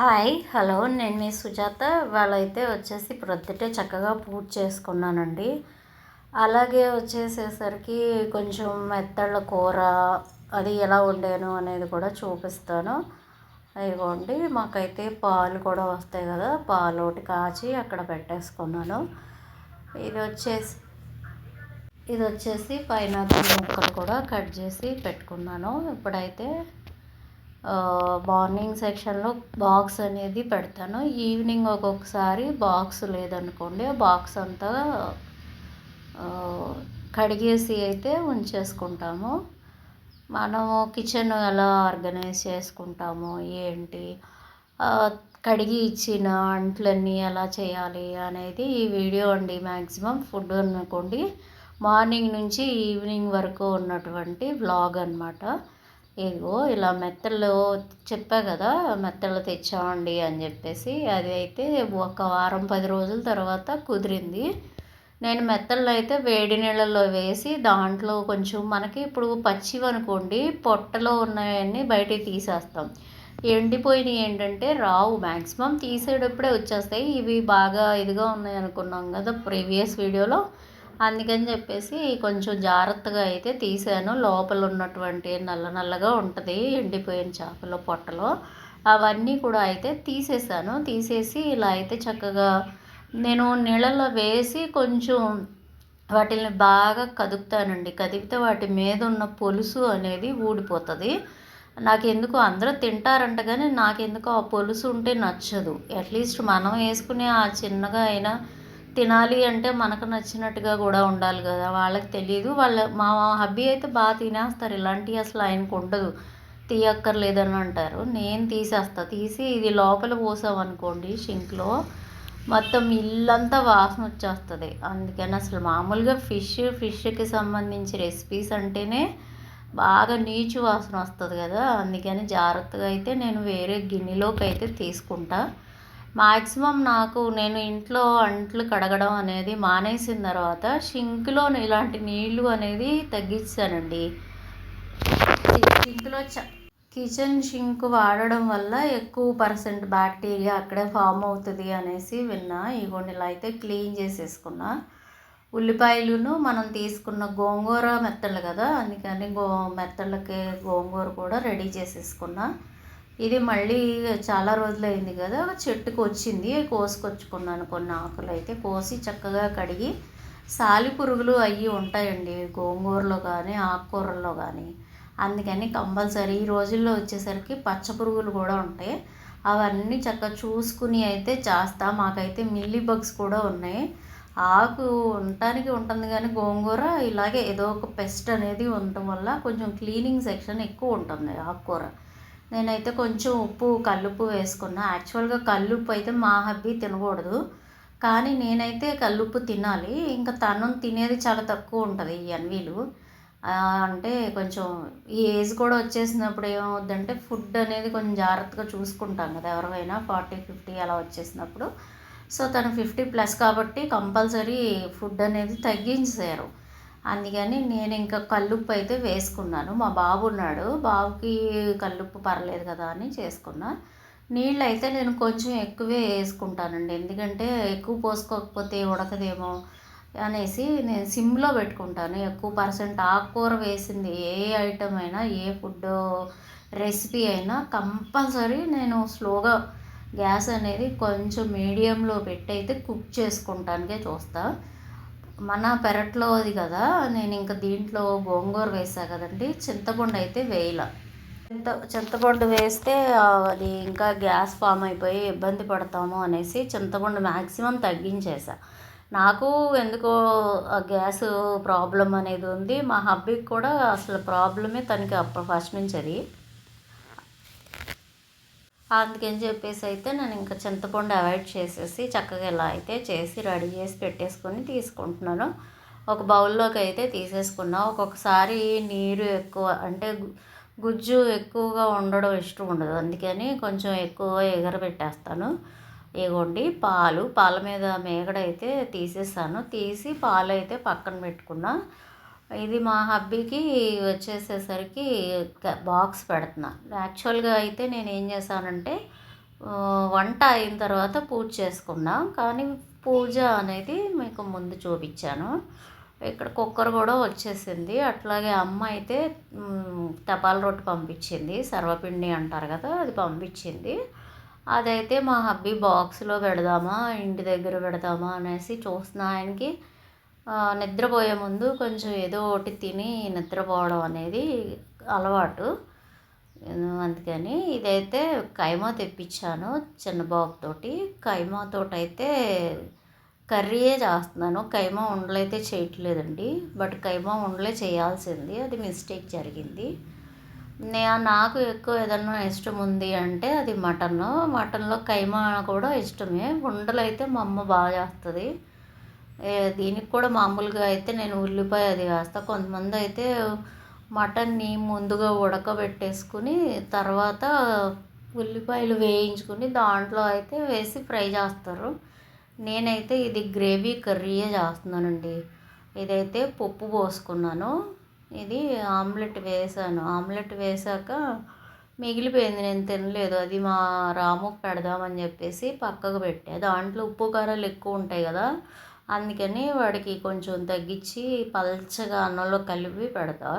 Hi hello. నేను మీ సుజాత. వాళ్ళైతే వచ్చేసి ప్రొద్దుటే చక్కగా పూజ చేసుకున్నానండి. అలాగే వచ్చేసేసరికి కొంచెం మెత్తళ్ళ కూర అది ఎలా వండాను అనేది కూడా చూపిస్తాను. ఇదిగోండి మాకైతే పాలు కూడా వస్తాయి కదా పాలు ఒకటి కాచి అక్కడ పెట్టేసుకున్నాను. ఇది వచ్చేసి ఇది వచ్చేసి పైనాపిల్ ముక్కలు కూడా కట్ చేసి పెట్టుకున్నాను. ఇప్పుడైతే మార్నింగ్ సెక్షన్లో బాక్స్ అనేది పెడతాను. ఈవినింగ్ ఒక్కొక్కసారి బాక్స్ లేదనుకోండి ఆ బాక్స్ అంతా కడిగేసి అయితే ఉంచేసుకుంటాము. మనము కిచెన్ ఎలా ఆర్గనైజ్ చేసుకుంటాము ఏంటి? కడిగి ఇచ్చిన అంట్లన్నీ ఎలా చేయాలి అనేది ఈ వీడియో అండి. మ్యాక్సిమం ఫుడ్ అనుకోండి మార్నింగ్ నుంచి ఈవినింగ్ వరకు ఉన్నటువంటి వ్లాగ్ అనమాట ఇదిగో ఇలా మెత్తలు చెప్పా కదా మెత్తలు తెచ్చామండి అని చెప్పేసి అది అయితే ఒక వారం పది రోజుల తర్వాత కుదిరింది. నేను మెత్తల్లో అయితే వేడి నీళ్ళల్లో వేసి దాంట్లో కొంచెం మనకి ఇప్పుడు పచ్చివి అనుకోండి పొట్టలో ఉన్నాయన్నీ బయటికి తీసేస్తాం. ఎండిపోయినవి ఏంటంటే రావు మ్యాక్సిమం తీసేటప్పుడే వచ్చేస్తాయి. ఇవి బాగా ఇదిగా ఉన్నాయి అనుకున్నాం కదా ప్రీవియస్ వీడియోలో. అందుకని చెప్పేసి కొంచెం జాగ్రత్తగా అయితే తీసాను. లోపల ఉన్నటువంటి నల్ల నల్లగా ఉంటుంది ఎండిపోయిన చేపల పొట్టలో. అవన్నీ కూడా అయితే తీసేసాను. తీసేసి ఇలా అయితే చక్కగా నేను నీళ్ళలో వేసి కొంచెం వాటిని బాగా కదుపుతానండి. కదిపితే వాటి మీద ఉన్న పొలుసు అనేది ఊడిపోతుంది. నాకు ఎందుకు అందరూ తింటారంట కానీ నాకెందుకు ఆ పొలుసు ఉంటే నచ్చదు. అట్లీస్ట్ మనం వేసుకునే ఆ చిన్నగా అయినా తినాలి అంటే మనకు నచ్చినట్టుగా కూడా ఉండాలి కదా. వాళ్ళకి తెలియదు వాళ్ళ మా హబ్బీ అయితే బాగా తినేస్తారు. ఇలాంటివి అసలు ఆయనకు ఉండదు. తీయక్కర్లేదని అంటారు. నేను తీసేస్తా. తీసి ఇది లోపల పోసామనుకోండి షింక్లో మొత్తం ఇల్లంతా వాసన వచ్చేస్తుంది. అందుకని అసలు మామూలుగా ఫిష్ ఫిష్కి సంబంధించి రెసిపీస్ అంటేనే బాగా నీచు వాసన వస్తుంది కదా. అందుకని జాగ్రత్తగా అయితే నేను వేరే గిన్నెలోకి అయితే తీసుకుంటా. మాక్సిమం నాకు నేను ఇంట్లో అంట్లు కడగడం అనేది మానేసిన తర్వాత షింక్లో ఇలాంటి నీళ్ళు అనేది తగ్గించానండి. షింక్లో చ కిచెన్ షింక్ వాడడం వల్ల ఎక్కువ పర్సెంట్ బ్యాక్టీరియా అక్కడే ఫామ్ అవుతుంది అనేసి విన్నా. ఇగోండి ఇలా అయితే క్లీన్ చేసేసుకున్నా. ఉల్లిపాయలును మనం తీసుకున్న గోంగూర మెత్తలు కదా అందుకని గో మెత్తలకి గోంగూర కూడా రెడీ చేసేసుకున్నా. ఇది మళ్ళీ చాలా రోజులైంది కదా చెట్టుకు వచ్చింది కోసుకొచ్చుకున్నాను కొన్ని ఆకులు అయితే. కోసి చక్కగా కడిగి సాలి పురుగులు అవి ఉంటాయండి గోంగూరలో కానీ ఆకుకూరల్లో కానీ అందుకని కంపల్సరీ ఈ రోజుల్లో వచ్చేసరికి పచ్చ పురుగులు కూడా ఉంటాయి. అవన్నీ చక్కగా చూసుకుని అయితే చేస్తా. మాకైతే మిల్లీ బగ్స్ కూడా ఉన్నాయి. ఆకు ఉండటానికి ఉంటుంది కానీ గోంగూర ఇలాగే ఏదో ఒక పెస్ట్ అనేది ఉండటం వల్ల కొంచెం క్లీనింగ్ సెక్షన్ ఎక్కువ ఉంటుంది ఆకుకూర. నేనైతే కొంచెం ఉప్పు కల్లుప్పు వేసుకున్నా. యాక్చువల్గా కల్లుప్పు అయితే మా హబ్బీ తినకూడదు. కానీ నేనైతే కల్లుప్పు తినాలి. ఇంకా తను తినేది చాలా తక్కువ ఉంటుంది ఈ అన్వీలు. అంటే కొంచెం ఈ ఏజ్ కూడా వచ్చేసినప్పుడు ఏమవుద్దంటే ఫుడ్ అనేది కొంచెం జాగ్రత్తగా చూసుకుంటాం కదా ఎవరికైనా ఫార్టీ ఫిఫ్టీ అలా వచ్చేసినప్పుడు. సో తను ఫిఫ్టీ ప్లస్ కాబట్టి కంపల్సరీ ఫుడ్ అనేది తగ్గించారు అందుకని నేను ఇంకా కల్లుప్పు అయితే వేసుకున్నాను. మా బాబు ఉన్నాడు. బాబుకి కల్లుప్పు పర్లేదు కదా అని చేసుకున్నా. నీళ్ళు అయితే నేను కొంచెం ఎక్కువే వేసుకుంటానండి. ఎందుకంటే ఎక్కువ పోసుకోకపోతే ఉడకదేమో అనేసి నేను సిమ్లో పెట్టుకుంటాను. ఎక్కువ పర్సెంట్ ఆకుకూర వేసింది ఏ ఐటమ్ అయినా ఏ ఫుడ్ రెసిపీ అయినా కంపల్సరీ నేను స్లోగా గ్యాస్ అనేది కొంచెం మీడియంలో పెట్టి అయితే కుక్ చేసుకుంటానికే చూస్తాను మన పెరట్లో అది కదా నేను ఇంకా దీంట్లో గోంగూర వేసా కదండి. చింతపండు అయితే వేయాల. చింత చింతపండు వేస్తే అది ఇంకా గ్యాస్ ఫామ్ అయిపోయి ఇబ్బంది పడతాము అనేసి చింతపండు మ్యాక్సిమం తగ్గించేసా. నాకు ఎందుకో గ్యాస్ ప్రాబ్లం అనేది ఉంది. మా హబ్బీకి కూడా అసలు ప్రాబ్లమే తనకి అప్పుడు ఫస్ట్ నుంచి అది. అందుకని చెప్పేసి అయితే నేను ఇంకా చింతపండు అవాయిడ్ చేసేసి చక్కగా ఇలా అయితే చేసి రెడీ చేసి పెట్టేసుకొని తీసుకుంటున్నాను. ఒక బౌల్లోకి అయితే తీసేసుకున్నా. ఒక్కొక్కసారి నీరు ఎక్కువ అంటే గుజ్జు ఎక్కువగా ఉండడం ఇష్టం ఉండదు. అందుకని కొంచెం ఎక్కువ ఎగరబెట్టేస్తాను. ఇగోండి పాలు. పాల మీద మేగడైతే తీసేస్తాను తీసి పాలు అయితే పక్కన పెట్టుకున్నా. ఇది మా హబ్బీకి వచ్చేసేసరికి బాక్స్ పెడుతున్నా. యాక్చువల్గా అయితే నేను ఏం చేశానంటే వంట అయిన తర్వాత పూజ చేసుకున్నాం. కానీ పూజ అనేది మీకు ముందు చూపించాను. ఇక్కడ కుక్కర్ కూడా వచ్చేసింది. అట్లాగే అమ్మ అయితే తపాల్ తపాల రొట్టె పంపించింది. సర్వపిండి అంటారు కదా అది పంపించింది. అదైతే మా హబ్బీ బాక్స్లో పెడదామా ఇంటి దగ్గర పెడదామా అనేసి చూస్తున్న ఆయనకి. నిద్రపోయే ముందు కొంచెం ఏదో ఒకటి తిని నిద్రపోవడం అనేది అలవాటు. అందుకని ఇదైతే కైమా తెప్పించాను చిన్న బాబుతోటి కైమాతోటి అయితే కర్రీయే చేస్తున్నాను. కైమా ఉండలైతే చేయట్లేదండి. బట్ కైమా ఉండలే చేయాల్సింది. అది మిస్టేక్ జరిగింది. నే నాకు ఎక్కువ ఏదన్నా ఇష్టం ఉంది అంటే అది మటన్. మటన్లో కైమా కూడా ఇష్టమే. ఉండలు అయితే మా అమ్మ బాగా చేస్తుంది. దీనికి కూడా మామూలుగా అయితే నేను ఉల్లిపాయ అది వేస్తా కొంతమంది అయితే మటన్ని ముందుగా ఉడకబెట్టేసుకుని తర్వాత ఉల్లిపాయలు వేయించుకుని దాంట్లో అయితే వేసి ఫ్రై చేస్తారు. నేనైతే ఇది గ్రేవీ కర్రీయే చేస్తున్నానండి. ఇదైతే పప్పు పోసుకున్నాను. ఇది ఆమ్లెట్ వేసాను. ఆమ్లెట్ వేసాక మిగిలిపోయింది నేను తినలేదు. అది మా రాముకు పెడదామని చెప్పేసి పక్కకు పెట్టా. దాంట్లో ఉప్పు కారాలు ఎక్కువ ఉంటాయి కదా అందుకని వాడికి కొంచెం తగ్గించి పల్చగా అన్నంలో కలిపి పెడతా.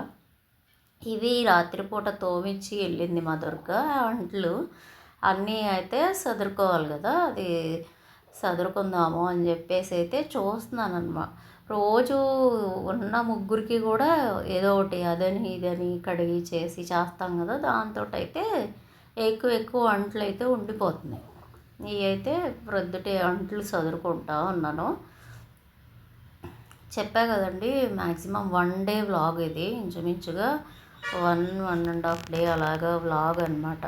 ఇవి రాత్రిపూట తోమిచ్చి వెళ్ళింది మా దుర్గ. అంట్లు అన్నీ అయితే సదురుకోవాలి కదా అది సదురుకుందాము అని చెప్పేసి అయితే చూస్తున్నాను అనమాట రోజు ఉన్న ముగ్గురికి కూడా ఏదో ఒకటి అదని ఇదని కడిగి చేసి చేస్తాం కదా దాంతో అయితే ఎక్కువ ఎక్కువ అంట్లు అయితే ఉండిపోతున్నాయి. ఇవి అయితే ప్రొద్దుటే అంట్లు చదువుకుంటా ఉన్నాను. చెప్పా కదండి మ్యాక్సిమం వన్ డే వ్లాగ్ ఇది ఇంచుమించుగా one one and half day అలాగా వ్లాగ్ అనమాట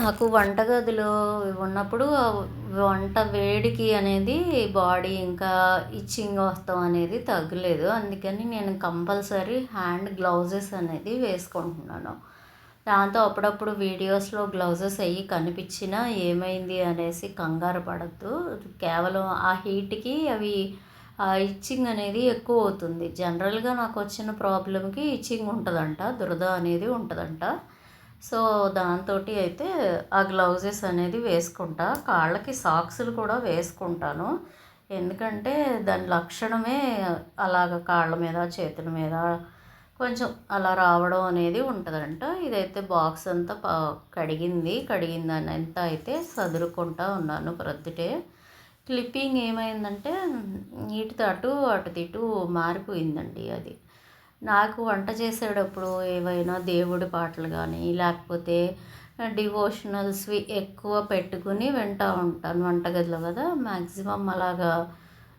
నాకు వంటగదిలో ఉన్నప్పుడు వంట వేడికి అనేది బాడీ ఇంకా ఇచ్చింగ్ వస్తాం అనేది తగ్గలేదు. అందుకని నేను కంపల్సరీ హ్యాండ్ గ్లౌజెస్ అనేది వేసుకుంటున్నాను. దాంతో అప్పుడప్పుడు వీడియోస్లో గ్లౌజెస్ అయ్యి కనిపించినా ఏమైంది అనేసి కంగారు పడద్దు. కేవలం ఆ హీట్కి అవి ఇచ్చింగ్ అనేది ఎక్కువ అవుతుంది. జనరల్గా నాకు వచ్చిన ప్రాబ్లంకి ఇచ్చింగ్ ఉంటుందంట దురద అనేది ఉంటుందంట. సో దాంతో అయితే ఆ గ్లౌజెస్ అనేది వేసుకుంటా కాళ్ళకి సాక్సులు కూడా వేసుకుంటాను. ఎందుకంటే దాని లక్షణమే అలాగ కాళ్ళ మీద చేతుల మీద కొంచెం అలా రావడం అనేది ఉంటుందంట. ఇదైతే బాక్స్ అంతా ప కడిగింది. కడిగిందని ఎంత అయితే సదురుకుంటా ఉన్నాను ప్రొద్దుటే. క్లిప్పింగ్ ఏమైందంటే ఇటు అటు అటు ఇటు మారిపోయిందండి అది. నాకు వంట చేసేటప్పుడు ఏవైనా దేవుడి పాటలు కానీ లేకపోతే డివోషనల్స్వి ఎక్కువ పెట్టుకుని వింటూ ఉంటాను వంటగదిలో కదా మ్యాక్సిమం అలాగా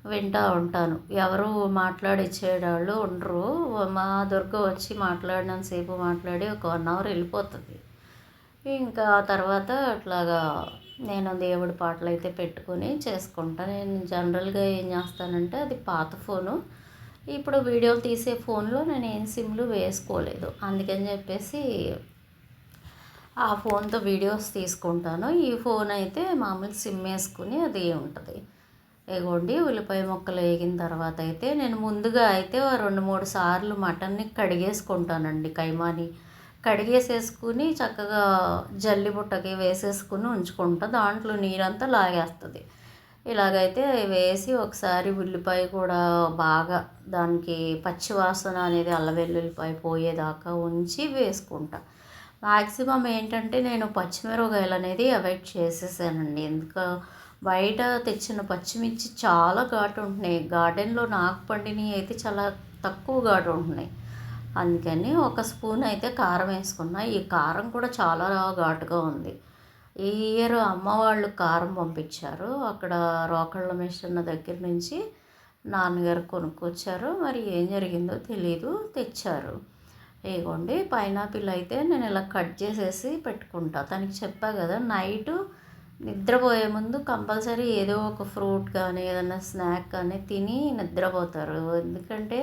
వింటూ ఉంటాను. ఎవరు మాట్లాడిచ్చేవాళ్ళు ఉండరు. మా దుర్గ వచ్చి మాట్లాడినంతసేపు మాట్లాడి ఒక వన్ అవర్ వెళ్ళిపోతుంది. ఇంకా తర్వాత అట్లాగా నేను దేవుడి పాటలు అయితే పెట్టుకొని చేసుకుంటా. నేను జనరల్గా ఏం చేస్తానంటే అది పాత ఫోను. ఇప్పుడు వీడియోలు తీసే ఫోన్లో నేను ఏం సిమ్లు వేసుకోలేదు. అందుకని చెప్పేసి ఆ ఫోన్తో వీడియోస్ తీసుకుంటాను. ఈ ఫోన్ అయితే మామూలు సిమ్ వేసుకుని అది ఉంటుంది. ఇగోండి ఉల్లిపాయ ముక్కలు వేగిన తర్వాత అయితే నేను ముందుగా అయితే రెండు మూడు సార్లు మటన్ని కడిగేసుకుంటానండి కైమాని. కడిగేసేసుకుని చక్కగా జల్లి బుట్టకి వేసేసుకుని ఉంచుకుంటా. దాంట్లో నీరంతా లాగేస్తుంది. ఇలాగైతే వేసి ఒకసారి ఉల్లిపాయ కూడా బాగా దానికి పచ్చివాసన అనేది అల్లవెల్లుల్లిపాయ పోయేదాకా ఉంచి వేసుకుంటా. మ్యాక్సిమం ఏంటంటే నేను పచ్చిమిరపకాయలు అనేది అవాయిడ్ చేసేసానండి. ఎందుకు బయట తెచ్చిన పచ్చిమిర్చి చాలా ఘాటు ఉంటున్నాయి. గార్డెన్లో నాకు పండినవి అయితే చాలా తక్కువ ఘాటు ఉంటున్నాయి. అందుకని ఒక స్పూన్ అయితే కారం వేసుకున్నా. ఈ కారం కూడా చాలా ఘాటుగా ఉంది. ఈ ఇయర్ అమ్మ వాళ్ళు కారం పంపించారు. అక్కడ రోకళ్ళ మిషన్ దగ్గర నుంచి నాన్నగారు కొనుక్కొచ్చారు. మరి ఏం జరిగిందో తెలీదు. తెచ్చారు. ఇగోండి పైనాపిల్ అయితే నేను ఇలా కట్ చేసేసి పెట్టుకుంటా. తనకి చెప్పా కదా నైట్ నిద్రపోయే ముందు కంపల్సరీ ఏదో ఒక ఫ్రూట్ కానీ ఏదైనా స్నాక్ కానీ తిని నిద్రపోతారు. ఎందుకంటే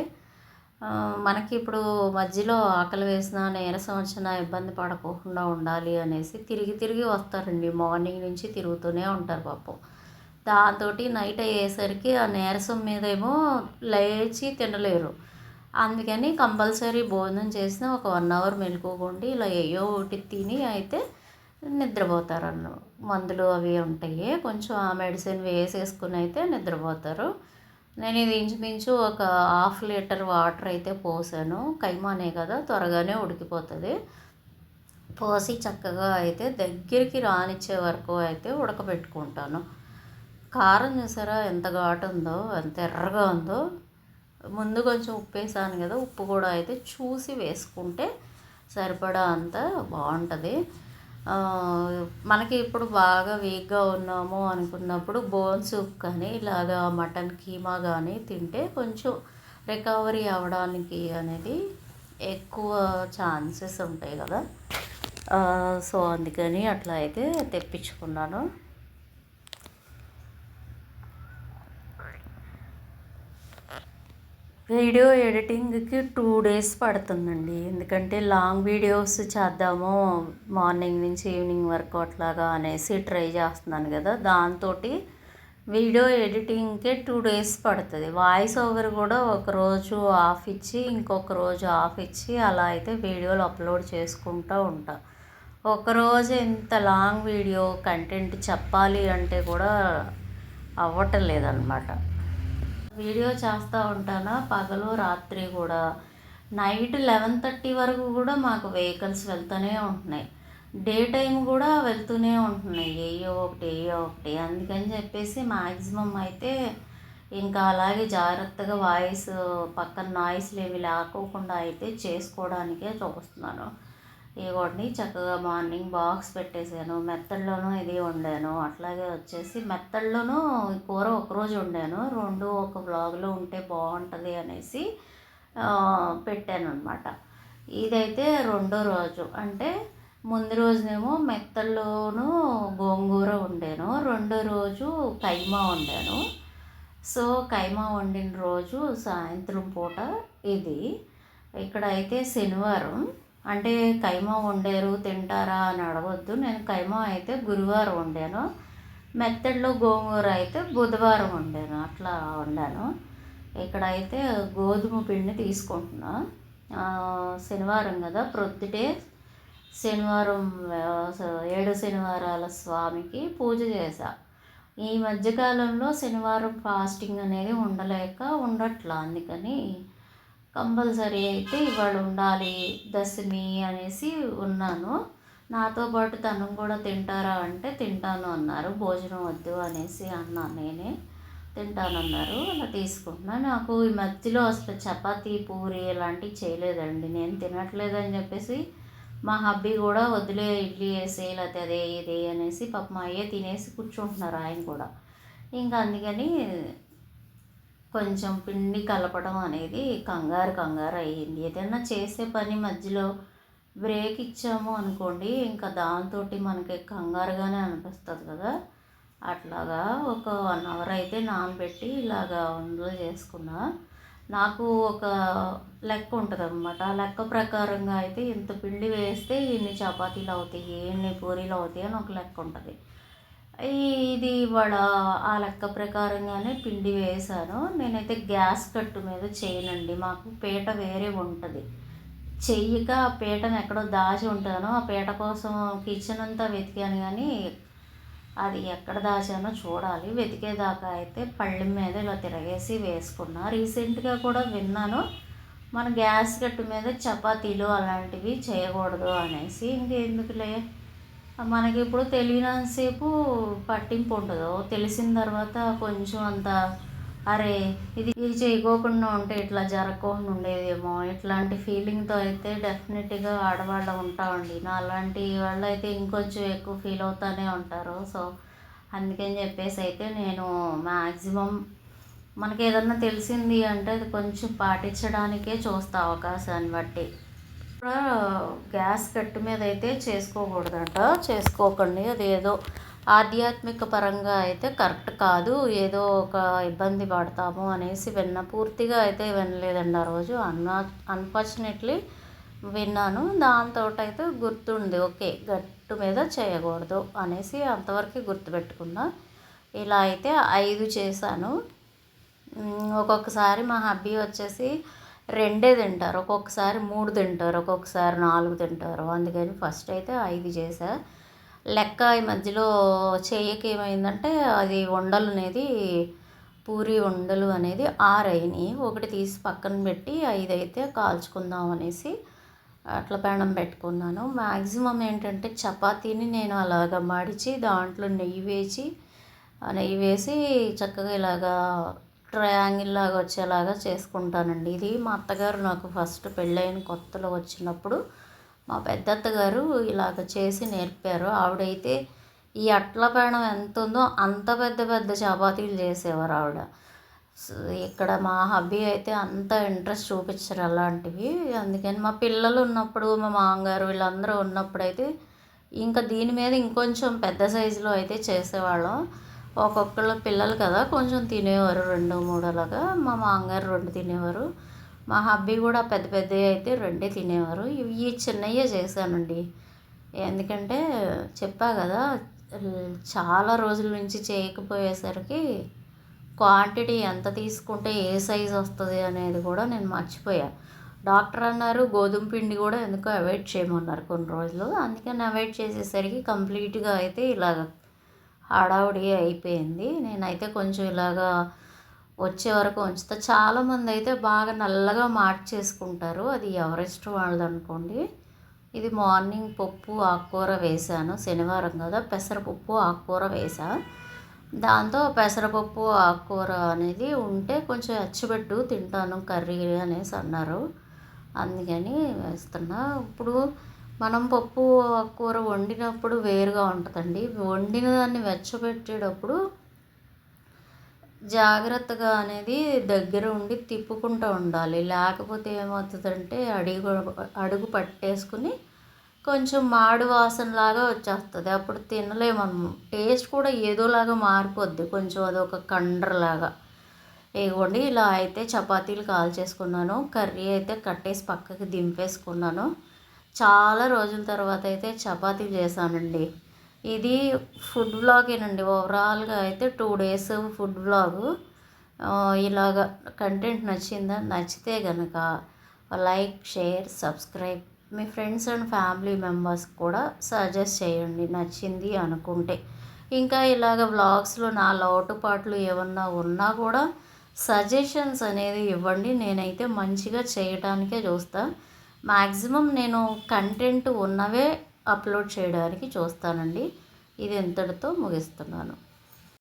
మనకి ఇప్పుడు మధ్యలో ఆకలి వేసినా నీరసం వచ్చినా ఇబ్బంది పడకుండా ఉండాలి అనేసి తిరిగి తిరిగి వస్తారండి. మార్నింగ్ నుంచి తిరుగుతూనే ఉంటారు పాపం. దాంతో నైట్ అయ్యేసరికి ఆ నీరసం మీదేమో లేచి తినలేరు. అందుకని కంపల్సరీ భోజనం చేసిన ఒక వన్ అవర్ మెలుకోకుండా ఇలా ఏయో ఒకటి తిని అయితే నిద్రపోతారు అన్న మందులు అవి ఉంటాయి కొంచెం ఆ మెడిసిన్ వేసేసుకుని అయితే నిద్రపోతారు. నేను ఇది ఇంచుమించు ఒక హాఫ్ లీటర్ వాటర్ అయితే పోసాను. కైమానే కదా త్వరగానే ఉడికిపోతుంది. పోసి చక్కగా అయితే దగ్గరికి రానిచ్చే వరకు అయితే ఉడకబెట్టుకుంటాను. కారం చూసారా ఎంత ఘాటు ఉందో ఎంత ఎర్రగా ఉందో. ముందు కొంచెం ఉప్పు వేసాను కదా ఉప్పు కూడా అయితే చూసి వేసుకుంటే సరిపడా అంత బాగుంటుంది. మనకి ఇప్పుడు బాగా వీక్గా ఉన్నాము అనుకున్నప్పుడు బోన్ సూప్ కానీ ఇలాగా మటన్ కీమా కానీ తింటే కొంచెం రికవరీ అవ్వడానికి అనేది ఎక్కువ ఛాన్సెస్ ఉంటాయి కదా. సో అందుకని అట్లా అయితే తెప్పించుకున్నాను. వీడియో ఎడిటింగ్కి టూ డేస్ పడుతుందండి. ఎందుకంటే లాంగ్ వీడియోస్ చేద్దాము మార్నింగ్ నుంచి ఈవినింగ్ వరకు అట్లాగా అనేసి ట్రై చేస్తున్నాను కదా. దాంతో వీడియో ఎడిటింగ్కే టూ డేస్ పడుతుంది. వాయిస్ ఓవర్ కూడా ఒకరోజు ఆఫ్ ఇచ్చి ఇంకొక రోజు ఆఫ్ ఇచ్చి అలా అయితే వీడియోలు అప్లోడ్ చేసుకుంటూ ఉంటా. ఒకరోజు ఇంత లాంగ్ వీడియో కంటెంట్ చెప్పాలి అంటే కూడా అవ్వటం లేదనమాట. వీడియో చేస్తూ ఉంటాను? పగలు రాత్రి కూడా. నైట్ లెవెన్ థర్టీ వరకు కూడా మాకు వెహికల్స్ వెళ్తూనే ఉంటున్నాయి. డే టైం కూడా వెళ్తూనే ఉంటున్నాయి. ఏయో ఒకటి ఏయో ఒకటి. అందుకని చెప్పేసి మ్యాక్సిమం అయితే ఇంకా అలాగే జాగ్రత్తగా వాయిస్ పక్కన నాయిస్లు ఏమి లేకోకుండా అయితే చేసుకోవడానికే చూస్తున్నాను. ఇవ్వండి చక్కగా మార్నింగ్ బాక్స్ పెట్టేశాను. మెత్తల్లోనూ ఇది వండాను. అట్లాగే వచ్చేసి మెత్తల్లోనూ కూర ఒకరోజు వండాను. రెండు ఒక బ్లాగ్లో ఉంటే బాగుంటుంది అనేసి పెట్టాను అనమాట ఇదైతే రెండో రోజు. అంటే ముందు రోజునేమో మెత్తల్లోనూ గోంగూర వండాను. రెండో రోజు కైమా వండాను. సో కైమా వండిన రోజు సాయంత్రం పూట ఇది. ఇక్కడ అయితే శనివారం. అంటే కైమా వండారు తింటారా అని అడగొద్దు. నేను కైమా అయితే గురువారం వండాను. మెత్తడిలో గోంగూర అయితే బుధవారం వండాను. అట్లా వండాను. ఇక్కడైతే గోధుమ పిండి తీసుకుంటున్నా. శనివారం కదా ప్రొద్దుటే శనివారం ఏడు శనివారాల స్వామికి పూజ చేశా. ఈ మధ్యకాలంలో శనివారం ఫాస్టింగ్ అనేది ఉండలేక ఉండట్లా. అందుకని కంపల్సరీ అయితే ఇవాళ ఉండాలి దశమి అనేసి ఉన్నాను. నాతో పాటు తను కూడా తింటారా అంటే తింటాను అన్నారు. భోజనం వద్దు అనేసి అన్నాను నేనే. తింటానన్నారు. అలా తీసుకుంటున్నాను నాకు ఈ మధ్యలో అసలు చపాతీ పూరి ఇలాంటివి చేయలేదండి. నేను తినట్లేదని చెప్పేసి మా హబ్బీ కూడా వదిలే ఇడ్లీ వేసే లేకపోతే అదే ఇది అనేసి పాప మా అయ్యే తినేసి కూర్చుంటున్నారు ఆయన కూడా. ఇంకా అందుకని కొంచెం పిండి కలపడం అనేది కంగారు కంగారు అయ్యింది. ఏదైనా చేసే పని మధ్యలో బ్రేక్ ఇచ్చాము అనుకోండి ఇంకా దాంతో మనకి కంగారుగానే అనిపిస్తుంది కదా. అట్లాగా ఒక వన్ అవర్ అయితే నానబెట్టి ఇలాగా ఉండలు చేసుకున్నా నాకు ఒక లెక్క ఉంటుంది అనమాట ఆ లెక్క ప్రకారంగా అయితే ఇంత పిండి వేస్తే ఇన్ని చపాతీలు అవుతాయి ఎన్ని పూరీలు అవుతాయి అని ఒక లెక్క ఉంటుంది. ఇది ఇవాళ ఆ లెక్క ప్రకారంగానే పిండి వేసాను నేనైతే గ్యాస్ కట్టు మీద చేయనండి. మాకు పీట వేరే ఉంటుంది. చెయ్యక ఆ పీటను ఎక్కడో దాచి ఉంటాను ఆ పీట కోసం కిచెన్ అంతా వెతికాను కానీ అది ఎక్కడ దాచానో చూడాలి. వెతికేదాకా అయితే పళ్ళెం మీద ఇలా తిరగేసి వేసుకున్నా. రీసెంట్గా కూడా విన్నాను మన గ్యాస్ కట్టు మీద చపాతీలు అలాంటివి చేయకూడదు అనేసి. ఇంకెందుకులే? మనకి ఇప్పుడు తెలియనంతసేపు పట్టింపు ఉండదు తెలిసిన తర్వాత కొంచెం అంత అరే ఇది ఇది చేయకోకుండా ఉంటే ఇట్లా జరగకుండా ఉండేదేమో. ఇట్లాంటి ఫీలింగ్తో అయితే డెఫినెట్గా ఆడవాళ్ళు ఉంటామండి నా అలాంటి వాళ్ళు అయితే ఇంకొంచెం ఎక్కువ ఫీల్ అవుతూనే ఉంటారు. సో అందుకని చెప్పేసి అయితే నేను మ్యాక్సిమం మనకి ఏదన్నా తెలిసింది అంటే అది కొంచెం పాటించడానికే చూస్తా అవకాశాన్ని బట్టి. గ్యాస్ కట్టు మీద అయితే చేసుకోకూడదంట. చేసుకోకండి. అది ఏదో ఆధ్యాత్మిక పరంగా అయితే కరెక్ట్ కాదు. ఏదో ఒక ఇబ్బంది పడతాము అనేసి విన్న పూర్తిగా అయితే వినలేదండి ఆ రోజు. అన్న అన్ఫార్చునేట్లీ విన్నాను. దాంతో అయితే గుర్తుంది ఓకే గట్టు మీద చేయకూడదు అనేసి అంతవరకు గుర్తుపెట్టుకున్నా. ఇలా అయితే ఐదు చేశాను. ఒక్కొక్కసారి మా హబ్బీ వచ్చేసి రెండే తింటారు. ఒక్కొక్కసారి మూడు తింటారు ఒక్కొక్కసారి నాలుగు తింటారు. అందుకని ఫస్ట్ అయితే ఐదు చేసా లెక్క ఈ మధ్యలో చేయకి ఏమైందంటే అది ఉండలు అనేది పూరి ఉండలు అనేది ఆరైనాయి. ఒకటి తీసి పక్కన పెట్టి ఐదు అయితే కాల్చుకుందాం అనేసి అట్ల పేణం పెట్టుకున్నాను. మ్యాక్సిమం ఏంటంటే చపాతీని నేను అలాగ మడిచి దాంట్లో నెయ్యి వేసి ఆ నెయ్యి వేసి చక్కగా ఇలాగా ట్రయాంగిల్ లాగా వచ్చేలాగా చేసుకుంటానండి. ఇది మా అత్తగారు నాకు ఫస్ట్ పెళ్ళైన కొత్తలో వచ్చినప్పుడు మా పెద్దత్తగారు ఇలాగ చేసి నేర్పారు. ఆవిడైతే ఈ అట్ల పేణం ఎంత ఉందో అంత పెద్ద పెద్ద చపాతీలు చేసేవారు ఆవిడ. ఇక్కడ మా హబ్బీ అయితే అంత ఇంట్రెస్ట్ చూపించరు అలాంటివి. అందుకని మా పిల్లలు ఉన్నప్పుడు మా మామగారు వీళ్ళందరూ ఉన్నప్పుడు అయితే ఇంకా దీని మీద ఇంకొంచెం పెద్ద సైజులో అయితే చేసేవాళ్ళం. ఒక్కొక్కళ్ళ పిల్లలు కదా కొంచెం తినేవారు రెండు మూడు అలాగా మా మామగారు రెండు తినేవారు. మా హబ్బీ కూడా పెద్ద పెద్దవి అయితే రెండే తినేవారు. ఇవి చిన్నవే చేశానండి. ఎందుకంటే చెప్పా కదా చాలా రోజుల నుంచి చేయకపోయేసరికి క్వాంటిటీ ఎంత తీసుకుంటే ఏ సైజ్ వస్తుంది అనేది కూడా నేను మర్చిపోయా. డాక్టర్ అన్నారు గోధుమ పిండి కూడా ఎందుకో అవాయిడ్ చేయమన్నారు కొన్ని రోజులు. అందుకని అవాయిడ్ చేసేసరికి కంప్లీట్గా అయితే ఇలాగ హడావుడి అయిపోయింది. నేనైతే కొంచెం ఇలాగా వచ్చే వరకు ఉంచుతా. చాలామంది అయితే బాగా నల్లగా మార్చేసుకుంటారు అది ఎవరిష్టం వాళ్ళది అనుకోండి. ఇది మార్నింగ్ పప్పు ఆకుకూర వేసాను శనివారం కదా పెసరపప్పు ఆకుకూర వేసా దాంతో పెసరపప్పు ఆకుకూర అనేది ఉంటే కొంచెం అచ్చిపెట్టు తింటాను కర్రీ అనేసి అన్నారు. అందుకని వేస్తున్నా. ఇప్పుడు మనం పప్పు కూర వండినప్పుడు వేరుగా ఉంటుందండి. వండిన దాన్ని వెచ్చబెట్టేటప్పుడు జాగ్రత్తగా అనేది దగ్గర ఉండి తిప్పుకుంటూ ఉండాలి. లేకపోతే ఏమవుతుందంటే అడుగు అడుగు పట్టేసుకుని కొంచెం మాడు వాసనలాగా వచ్చేస్తుంది. అప్పుడు తినలేము టేస్ట్ కూడా ఏదోలాగా మారిపోద్ది. కొంచెం అదొక కండ్రలాగా. ఇవ్వండి ఇలా అయితే చపాతీలు కాల్చేసుకున్నాను. కర్రీ అయితే కట్టేసి పక్కకి దింపేసుకున్నాను. చాలా రోజుల తర్వాత అయితే చపాతీలు చేశానండి. ఇది ఫుడ్ వ్లాగేనండి. ఓవరాల్గా అయితే టూ డేస్ ఫుడ్ వ్లాగు. ఇలాగ కంటెంట్ నచ్చిందా? నచ్చితే కనుక లైక్ షేర్ సబ్స్క్రైబ్. మీ ఫ్రెండ్స్ అండ్ ఫ్యామిలీ మెంబర్స్ కూడా సజెస్ట్ చేయండి. నచ్చింది అనుకుంటే. ఇంకా ఇలాగ వ్లాగ్స్లో నా లోటుపాట్లు ఏమన్నా ఉన్నా కూడా సజెషన్స్ అనేది ఇవ్వండి. నేనైతే మంచిగా చేయటానికే చూస్తాను మ్యాక్సిమం నేను కంటెంట్ ఉన్నవే అప్లోడ్ చేయడానికి చూస్తానండి. ఇది ఎంతటితో ముగిస్తున్నాను.